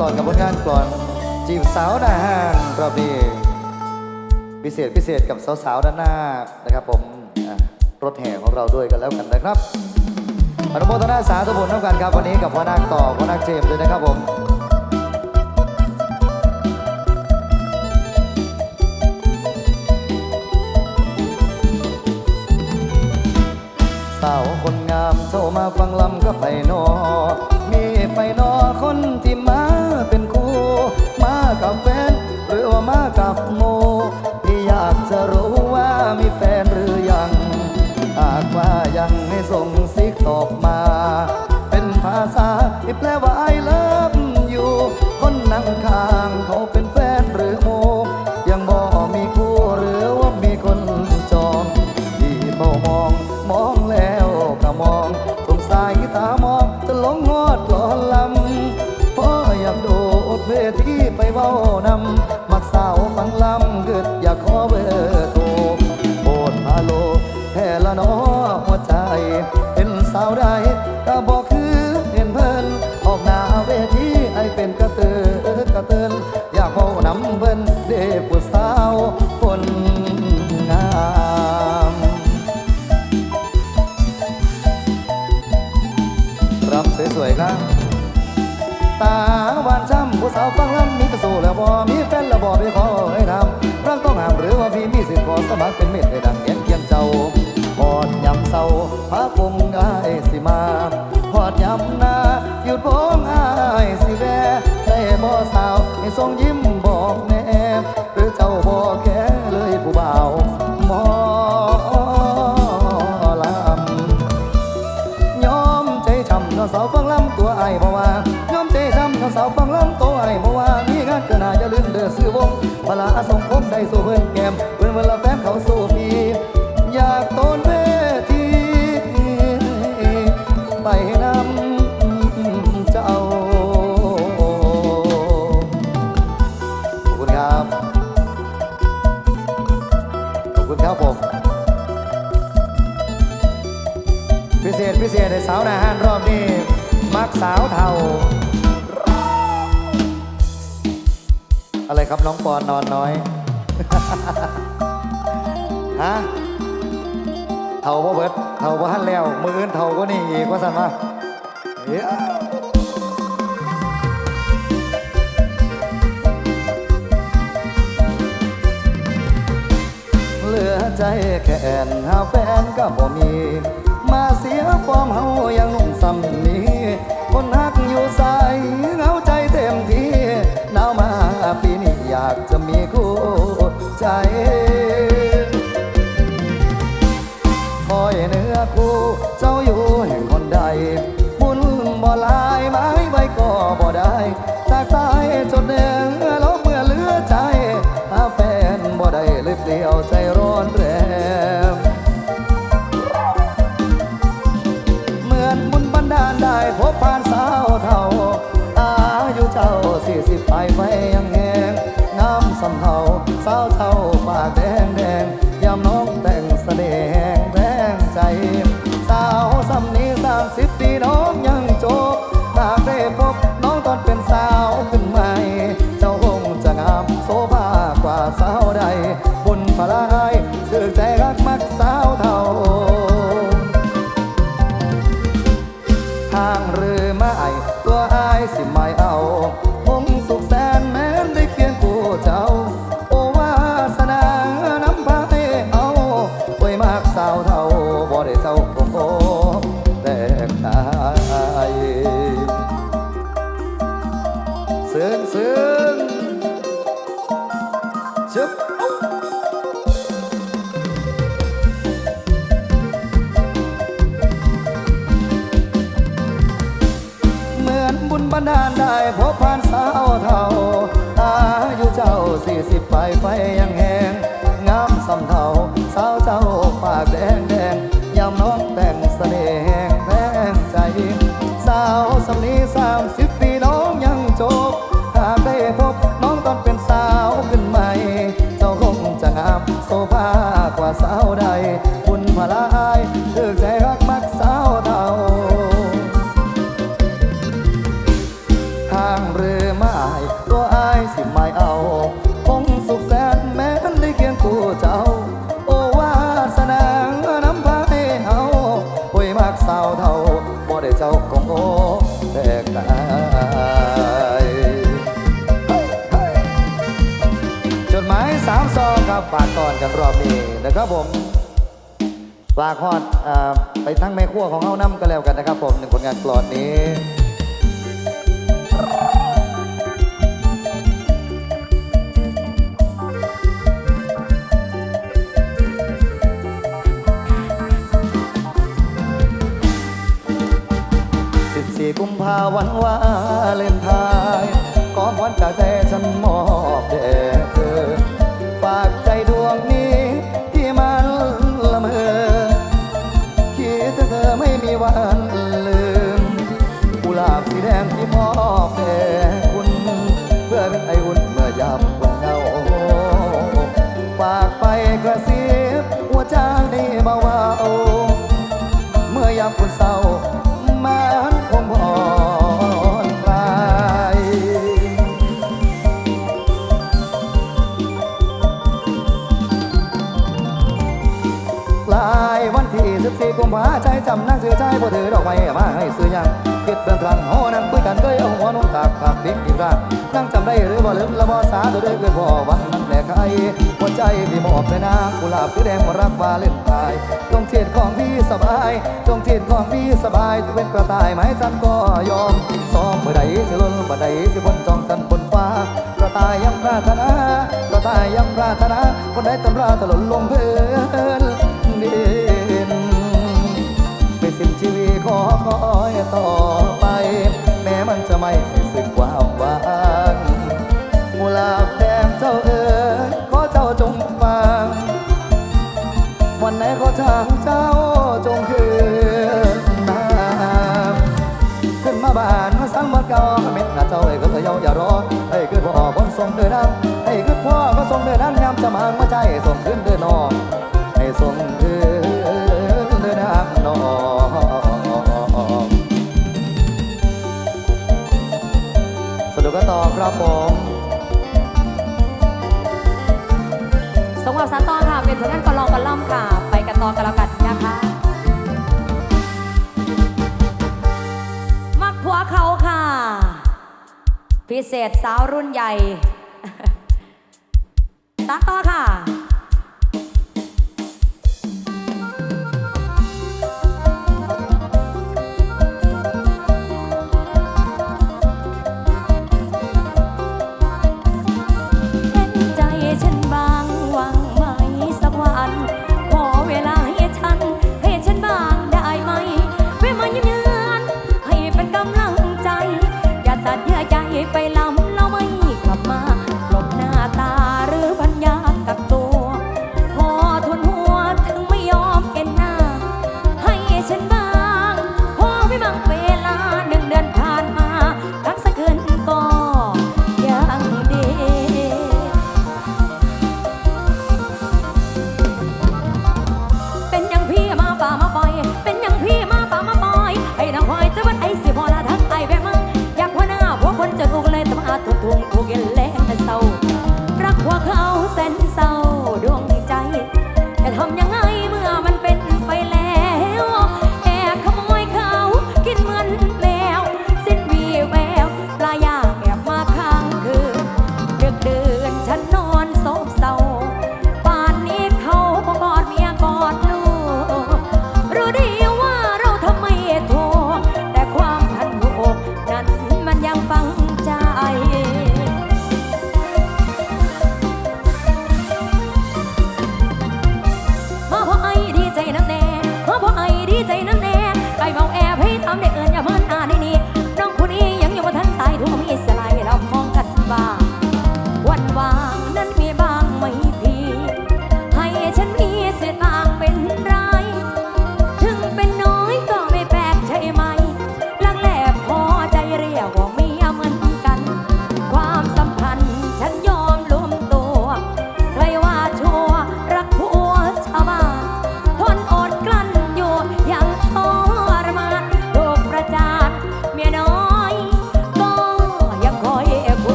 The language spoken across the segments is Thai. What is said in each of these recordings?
ตอนกับผลงานกลอนจีบสาวหน้าห้างรอบนี้พิเศษพิเศษกับสาวๆด้านหน้านะครับผมรถแห่ของเราด้วยกันแล้วกันนะครับอนุโมทนาสาธุบุญเท่ากันครับวันนี้กับพนักต่อพนักเจมส์ด้วยนะครับผมสาวคนงามโทรมาฟังลำก็ไปนอมีไปนอคนที่ ครับน้องปอนนอนน้อย ฮะเท่าพ่อเบิดเท่าพ่อหันแล้ว มืออื่นเท่าก็นี่อีกว่าสันว่าเฮ้หลือใจแค่แอนหาแฟนก็บ่มี มาเสียความเฮายังนุ่งซ้ำนี้ คนฮักอยู่ซ้ สาวใดบนพลาย รอบนี้นะครับผมลากฮอดไปทั้งแม่ขั้วของเฮาน้ำก็แล้วกันนะครับผมหนึ่งผลงานกลอดนี้กุมภาวันวา สิบสี่กุมภาใจจำนางเสือใจพอเธอดอกไม้มาให้เสื้อยังเก็บเดินลังโหนั่งคุยกันก็ยองหัวนุ่นตากผักพริกอีกร่างนั่งจำได้หรือว่าลืมละบ่สาตัวเด้อคือพ่อวันนั้นแหละใครหัวใจพี่มอบเลยนะกุหลาบสีแดงมารักวาเล่นตายจงเทียดของพี่สบายจงเทียดของพี่สบายเป็นกระต่ายไม้สั้นก็ยอมซ้อมเมื่อใดสิล้นบัดใดสิบนจองสันบนฟ้ากระต่ายยังปรารถนากระต่ายยังปรารถนาคนใดตำราตลนลงเพลินดี สิ้นชีวิตขอคอยต่อไป แม้มันจะไม่สึกความหวานกุหลาบแดงเจ้าเอ๋ยขอเจ้าจงฟัง วันไหนขอทางเจ้าจงคืนมาขึ้นมาบ้านมาสั่งมาเก่าเม็ดหน้าเจ้าเอ้ยก็เธอเยาอย่ารอไอ้คือพ่อคนส่งเดินน้ำไอ้คือพ่อก็ส่งเดินน้ำยามจะมามาใจส่งขึ้น ครับผมสงหรับสาตอนค่ะ เป็นผลงานกอลองกอล่ำค่ะ ไปกันต่อกันแล้วกันนะคะ มักผัวเขาค่ะ พิเศษสาวรุ่นใหญ่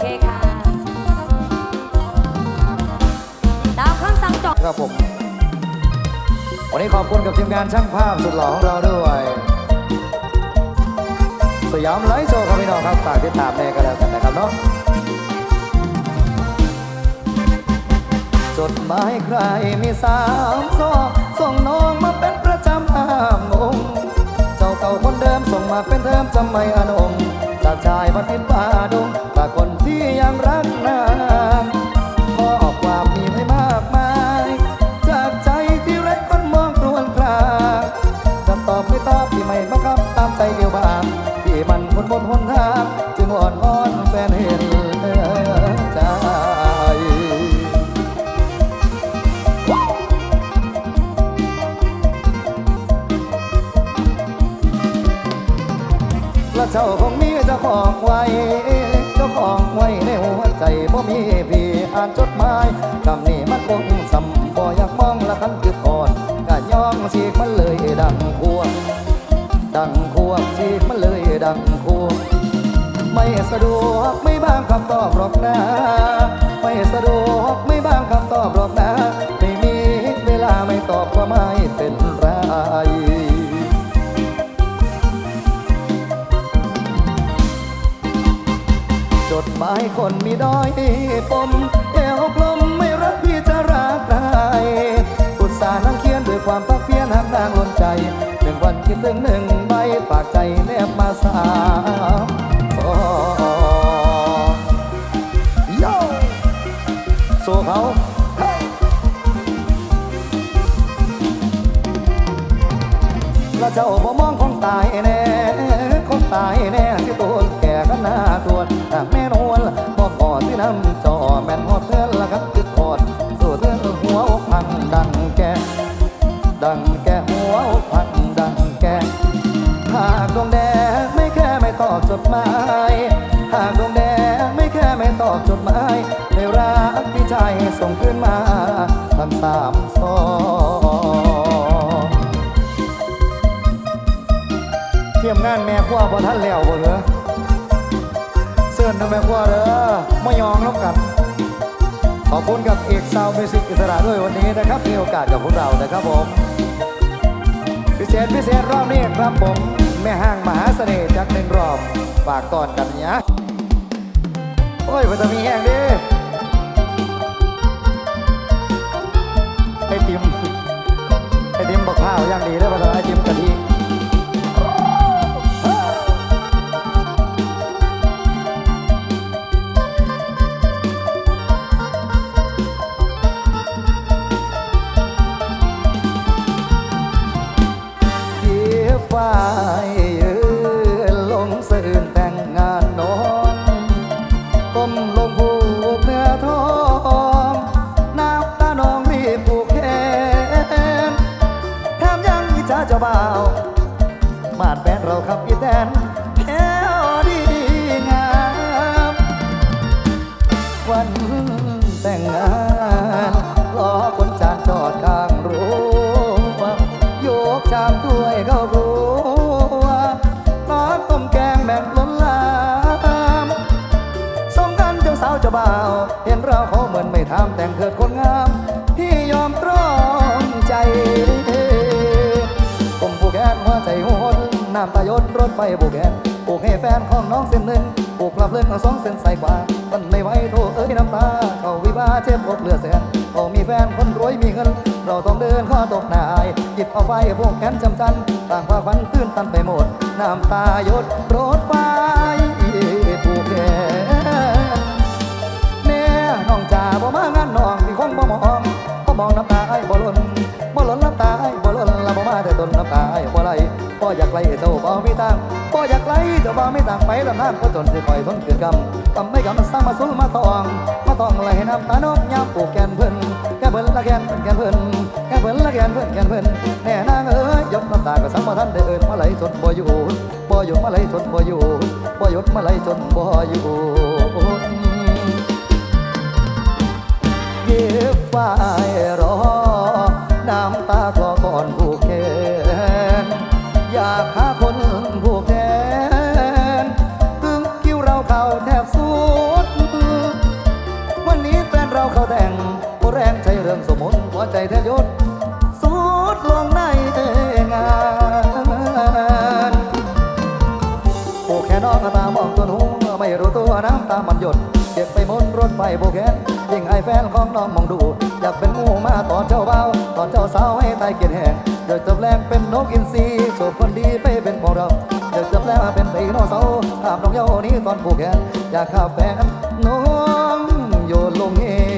เคค่ะ ตามคำสั่งจบครับผม วันนี้ขอบคุณกับทีมงานช่างภาพสุดหล่อของเราด้วย สยามไลฟ์โชว์ครับพี่น้องครับฝากติดตามแน่กันแล้วกันนะครับเนาะจดหมายใครมีสามซองส่งน้องมาเป็นประจำห้ามงง เจ้าเก่าคนเดิมส่งมาเป็นเทอมจำไม่อนง จากชายวันทิศป่าดงแต่คนที่ยังรักนานข้อความมีไม่มากมาย จากใจที่ไร้คนมองครวนคลาจะตอบไม่ตอบที่ไม่บังคับตามใจเอวบางที่มันคนบนหนทางจึงอ่อนอ้อนแฟนเห็นใจและเจ้าคง ของไว้เจ้าของไว้ในหัวใจบ่มีพี่อ่านจดหมายคำนี้มันคงสำบ่อยากมองละคันคือก่อนกะย่องสีกมันเลยดังควงดังควงสีกมันเลยดังควงไม่สะดวกไม่บางคำตอบหรอกนะไม่สะดวก หมายคนมีด้อยปมเอวกลมไม่รักพี่จะรักใครอุตส่าห์นั่งเขียนด้วยความพักเพียรหักนางล้นใจหนึ่งวันคิดถึงหนึ่งใบฝากใจแนบมาสามสองโยสู้เขาเฮ้ยแล้วเจ้าบ่มองคงตายแน่คงตายแน่ที่ตัวแก่ก็น่าตรวจ ที่น้ำจอแม่นหอดเพื่อนละครับคือคอดสู่เพื่อนหัวอกพังดังแก ดังแกหัวอกพังดังแก หากดวงแดงไม่แค่ไม่ตอบจดหมาย หากดวงแดงไม่แค่ไม่ตอบจดหมายในรักพี่ชายส่งขึ้นมาทำตาม อนทำแม่ครัวเด้อมายองน้ำกัน ขอบคุณกับเอกซาวมิวสิกอิสระด้วยวันนี้นะครับ มีโอกาสกับพวกเรานะครับผม พิเศษพิเศษรอบนี้ครับผม แม่ห้างมหาเสน่ห์จากหนึ่งรอบฝากตอนกันเนี้ยโอ้ยมันจะมีแห้งดิไอติมไอติมบักพร้าวอย่างดีได้อป่ะไอติมกะทิ เจ้าบ่า น้ำตายดรถไฟผูกแขนผูกให้แฟนของน้องเส้นหนึ่งผูกลับเลื่อนสองเส้นใส่กว่ามันไม่ไหวโทษเอ้ยน้ำตา เขาวิวาเจ็บอกเหลือแสนเขามีแฟนคนรวยมีเงิน เราต้องเดินข้อตกหนายหยิบเอาไฟพวกแขนจำจันต่างว่าฟันตื้นตันไปหมด น้ำตายดรถไฟผูกแขนแน่น้องจ่าบ่มางานน้องที่คงบ่มอง มองน้ำตาไอ้บ่ล่นบ่ล่นน้ำตาไอ้บ่ล่นละบ่มาแต่ต้นน้ำตาไอ้บ่ไหลบ่อยากไหลเจ้าบ่มีตังค์บ่อยากไหลเจ้าบ่มีตังค์ไปลำน้ำก็จนสิคอยทนเกิดกรรมกำไม่กำมันสร้างมาสุลมาตองมาตองไหลน้ำตาน้องยามปลูกแกนเพิ่นแกเพิ่นละแกนเพิ่นแกนเพิ่นแกเพิ่นละแกนเพิ่นแกนเพิ่นแน่นางเอ้ยหยดน้ำตาก็สังบ่ทันได้เอิ้นมาไหลจนบ่อยู่บ่หยุดมาไหลจนบ่อยู่บ่หยุดมาไหลจนบ่อยู่เย็บฝ้รอ น้ำตาคลอก่อนผูกแขนอยากหาคนผูกแขนถึงคิวเราเข้าแทบสุด วันนี้แฟนเราเข้าแต่งโอแรงใจเริ่มสมุนหัวใจแทบยศสุดลงในงานผูกแขนน้องตามองตัวหนูไม่รู้ตัวน้ำตามันหยดเก็บไปบนรถไฟโบกแขน แฟนของน้องมองดู อยากเป็นมูมาตอนเจ้าเบาตอนเจ้าสาวให้ตายเกลียดแหงอยากจะแปลงเป็นนกอินทรีส่วคนดีไปเป็นของเราอยากจะแปลงเป็นไดโนเสาร์ข้ามน้องเยานี้ตอนผูกแขนอยากข้าแฟนน้องโยนลงเอง